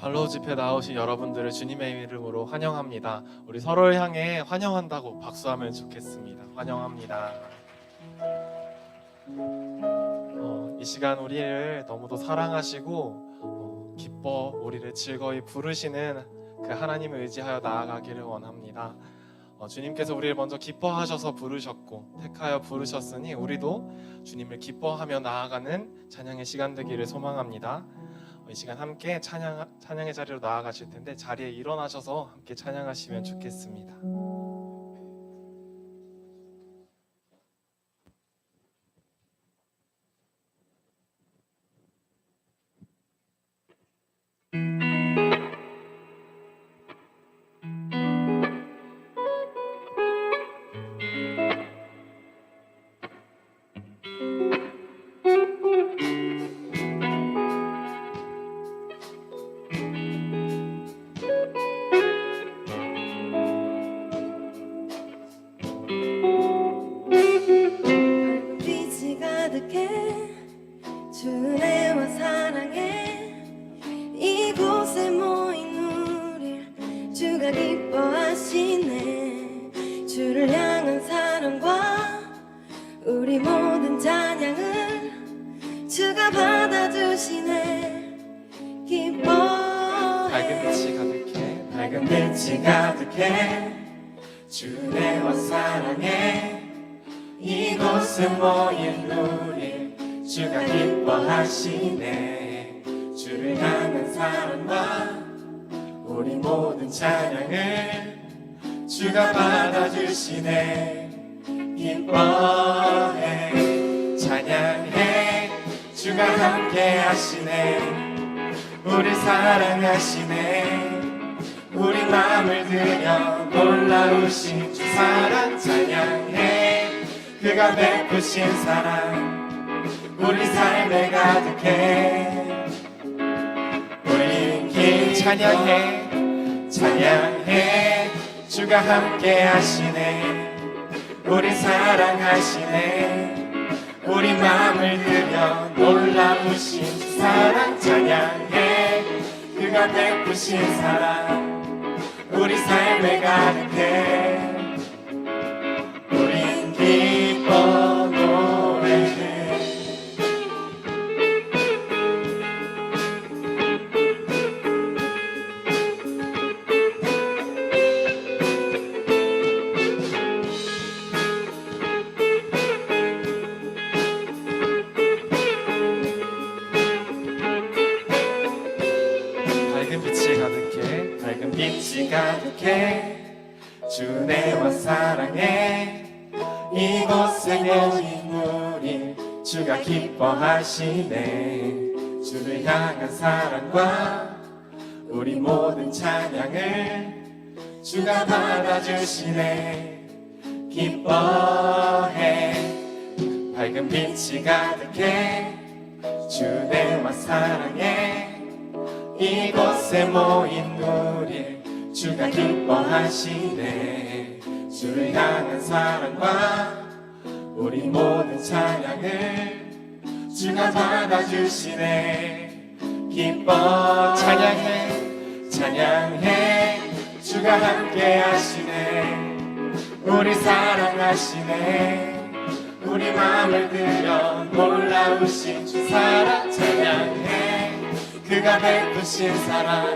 발로 집회 나오신 여러분들을 주님의 이름으로 환영합니다. 우리 서로를 향해 환영한다고 박수하면 좋겠습니다. 환영합니다. 어, 이 시간 우리를 너무도 사랑하시고 어, 기뻐 우리를 즐거이 부르시는 그 하나님을 의지하여 나아가기를 원합니다. 어, 주님께서 우리를 먼저 기뻐하셔서 부르셨고 택하여 부르셨으니 우리도 주님을 기뻐하며 나아가는 찬양의 시간 되기를 소망합니다. 어, 이 시간 함께 찬양 찬양의 자리로 나아가실 텐데 자리에 일어나셔서 함께 찬양하시면 좋겠습니다. 받아주시네. 기뻐해. 밝은 빛이 가득해. 밝은 빛이 가득해. 주내와 사랑해 이곳에 모인 우리 주가 기뻐하시네. 주를 향한 사랑과 우리 모든 찬양을 주가 받아주시네. 기뻐해. 찬양해 주가 함께 하시네. 우리 사랑하시네. 우리 마음을 들여 놀라우신 주 사랑 찬양해. 그가 베푸신 사랑 우리 삶에 가득해. 우리 길 찬양해. 찬양해. 주가 함께 하시네. 우리 사랑하시네 우리 마음을 들여 놀라우신 주 사랑 찬양해. 그가 베푸신 사랑 우리 삶에 가득해 기뻐하시네. 주를 향한 사랑과 우리 모든 찬양을 주가 받아주시네. 기뻐해. 밝은 빛이 가득해. 주 내와 사랑해. 이곳에 모인 우리 주가 기뻐하시네. 주를 향한 사랑과 우리 모든 찬양을 주가 받아주시네. 기뻐 찬양해 찬양해. 주가 함께 하시네. 우리 사랑하시네. 우리 마음을 들여 놀라우신 주 사랑 찬양해. 그가 베푸신 사랑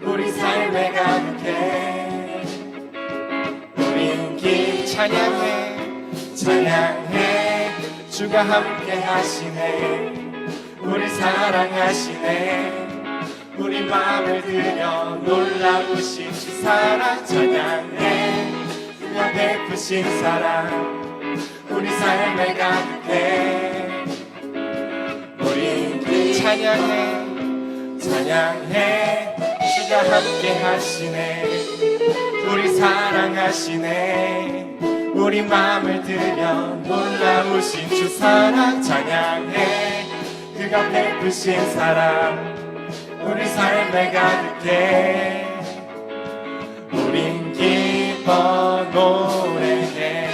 우리 삶에 가득해. 우린 길 찬양해 찬양해 주가 함께 하시네. 우리 사랑하시네. 우리 마음을 들여 놀라우신 주 사랑 찬양해. 그가 베푸신 사랑 우리 삶에 가득해. 길 찬양해. 찬양해. 주가 함께 하시네. 우리 사랑하시네 우리 마음을 들여 놀라우신 주 사랑 찬양해. 그가 베푸신 사랑 우리 삶에 가득해. 우린 기뻐 노래해.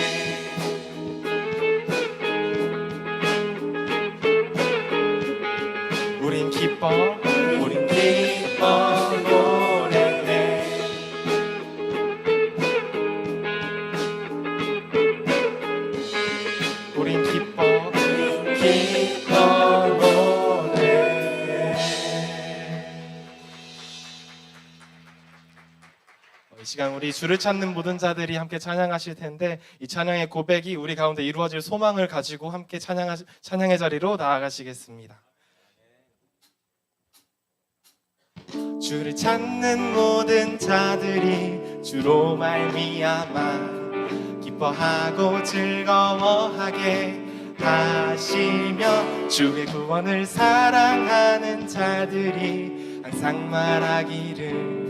우린 기뻐 우린 우리 주를 찾는 모든 자들이 함께 찬양하실 텐데 이 찬양의 고백이 우리 가운데 이루어질 소망을 가지고 함께 찬양하, 찬양의 자리로 나아가시겠습니다. 주를 찾는 모든 자들이 주로 말미암아 기뻐하고 즐거워하게 하시며 주의 구원을 사랑하는 자들이 항상 말하기를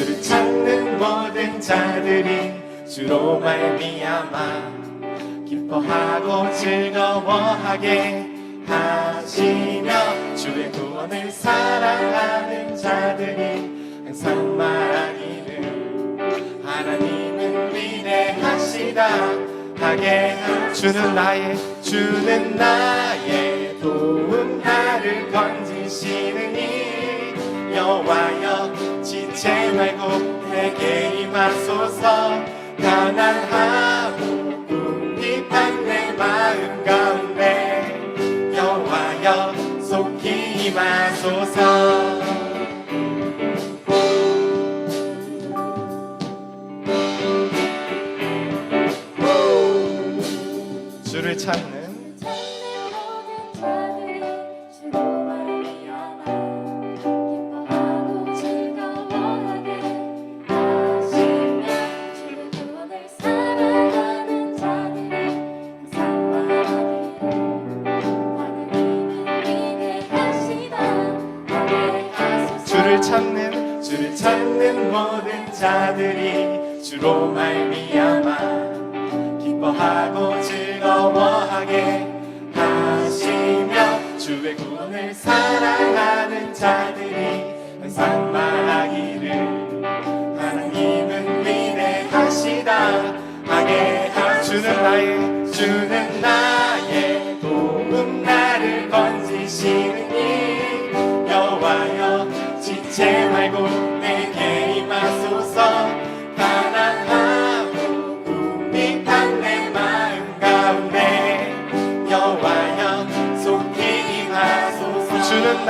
주를 찾는 모든 자들이 주로 말미암아 기뻐하고 즐거워하게 하시며 주의 구원을 사랑하는 자들이 항상 말하기를 하나님은 위대하시다. 하게 하- 주는 나의 주는 나의 도움 나를 건지시느니 여호와여 지체 말고 내게 임하소서. 가난하고 궁핍한 내 마음 가운데 여호와여 속히 임하소서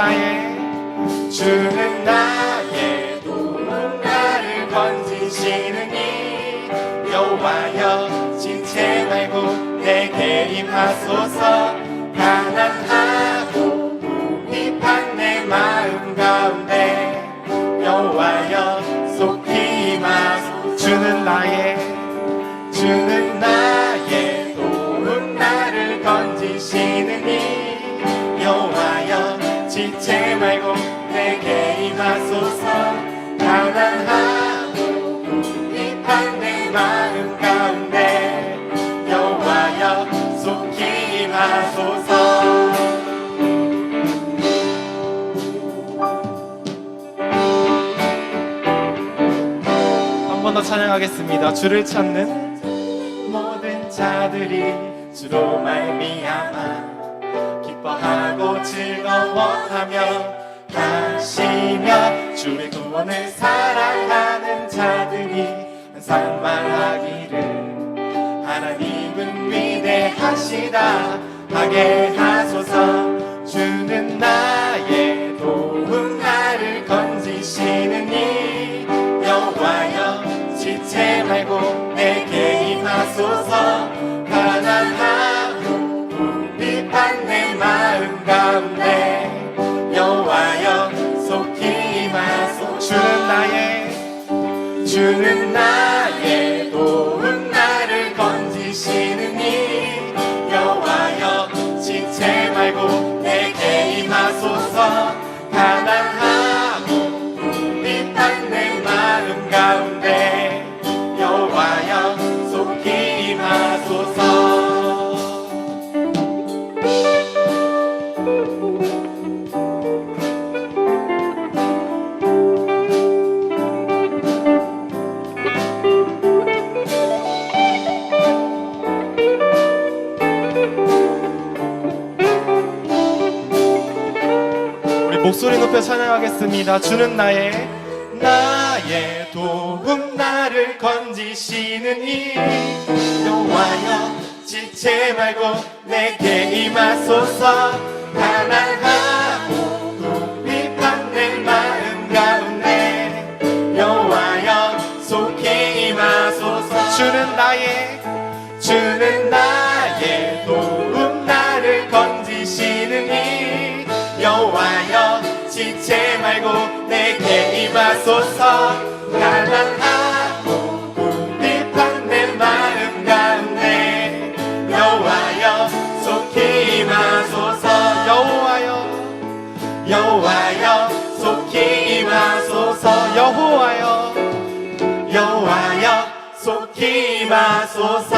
나의 주는 나의 도움. 나를 건지시느니 여호와여 지체 말고 내게 임하소서. 가난하고 궁핍한 내 마음 가운데 여호와여 속히 임하소서. 주는 나의 주는 찬양하겠습니다. 주를 찾는 모든 자들이 주로 말미암아 기뻐하고 즐거워하며 하시며 주의 구원을 사랑하는 자들이 항상 말하기를 하나님은 위대하시다 하게 하소서 주는 나의 도움 나를 건지시느니 여호와여 지체 말고 내게 임하소서. 가난하고 궁핍한 내 마음 가운데 여호와여 속히 임하소서. 주는 나의 주는 나의 도움 나를 건지시느 찬양하겠습니다. 주는 나의 나의 도움 나를 건지시는 이 여호와여 지체 말고 내게 임하소서 가난하고 내 마음 가운데 여호와여 속히 임하소서 주는 나의 주는 나 내게 임하소서. 가난하고 궁핍한 내 마음 가운데 여호와여 속히 임하소서. 여호와여 여호와여 속히 임하소서. 여호와여 여호와여 속히 임하소서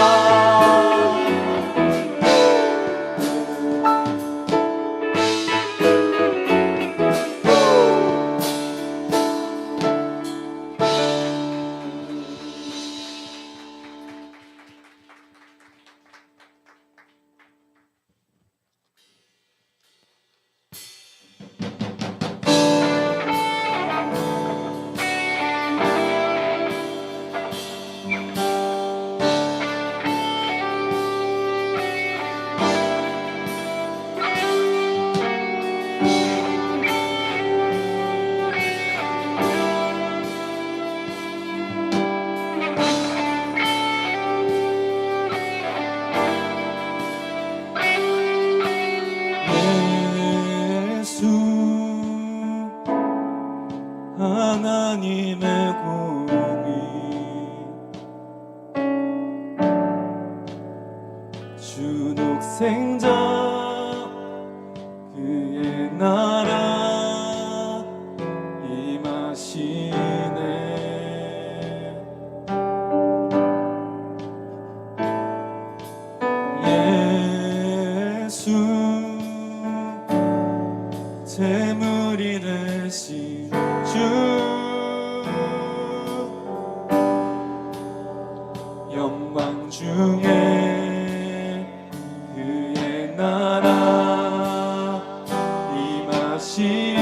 하나님의 공 임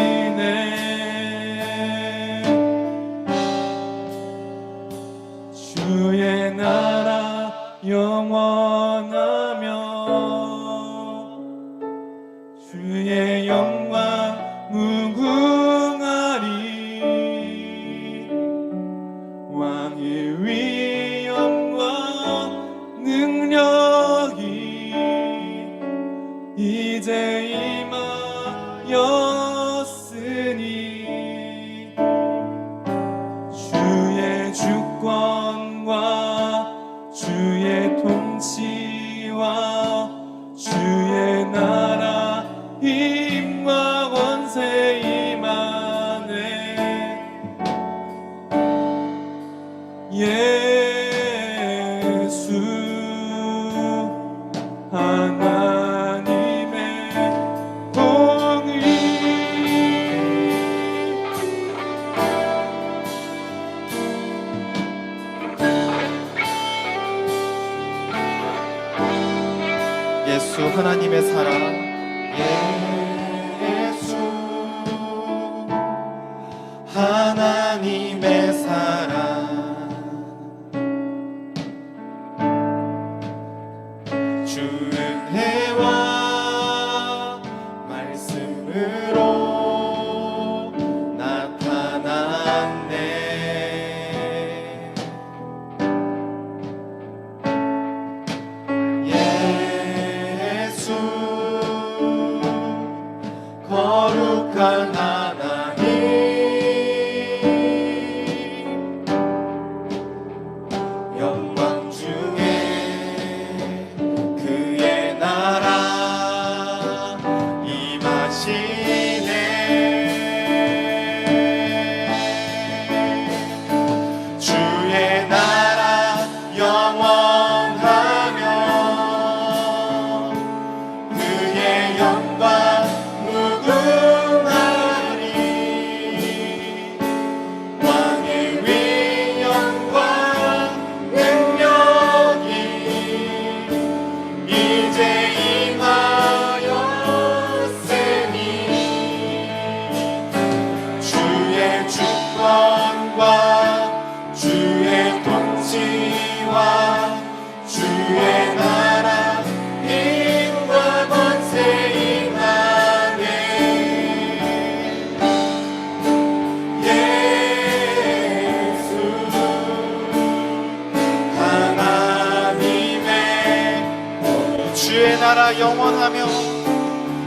나라 영원하며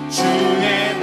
주의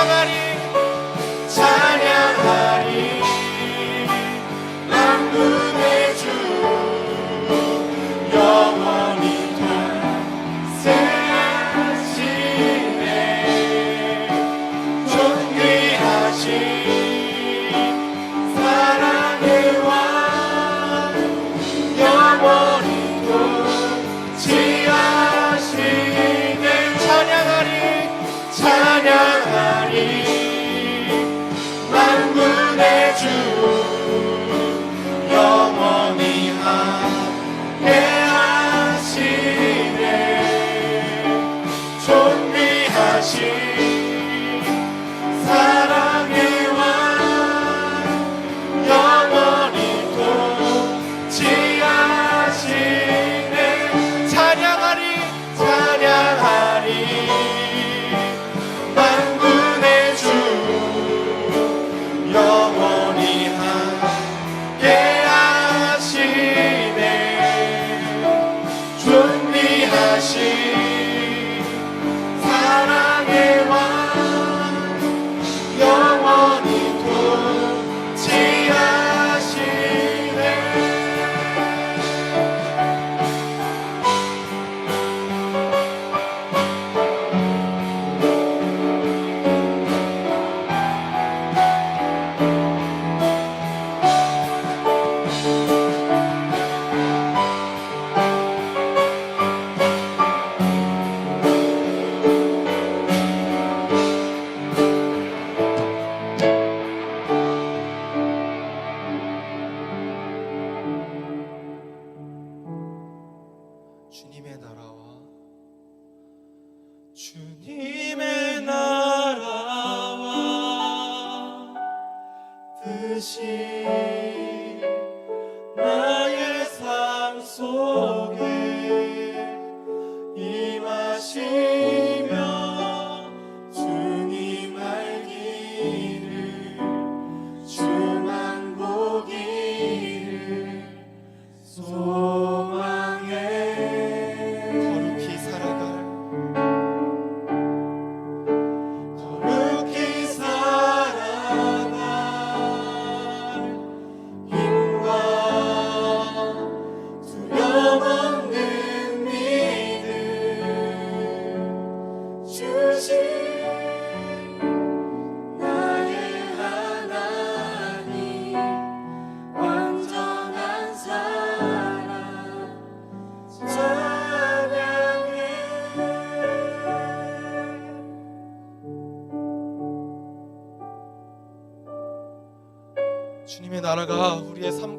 Calvary. ti.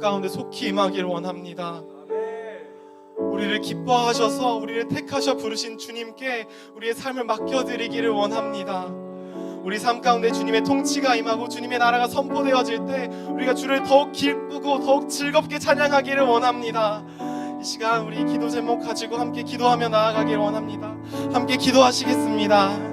가운데 속히 임하기를 원합니다. 우리를 기뻐하셔서 우리를 택하셔 부르신 주님께 우리의 삶을 맡겨드리기를 원합니다. 우리 삶 가운데 주님의 통치가 임하고 주님의 나라가 선포되어질 때 우리가 주를 더욱 기쁘고 더욱 즐겁게 찬양하기를 원합니다. 이 시간 우리 기도 제목 가지고 함께 기도하며 나아가기를 원합니다. 함께 기도하시겠습니다.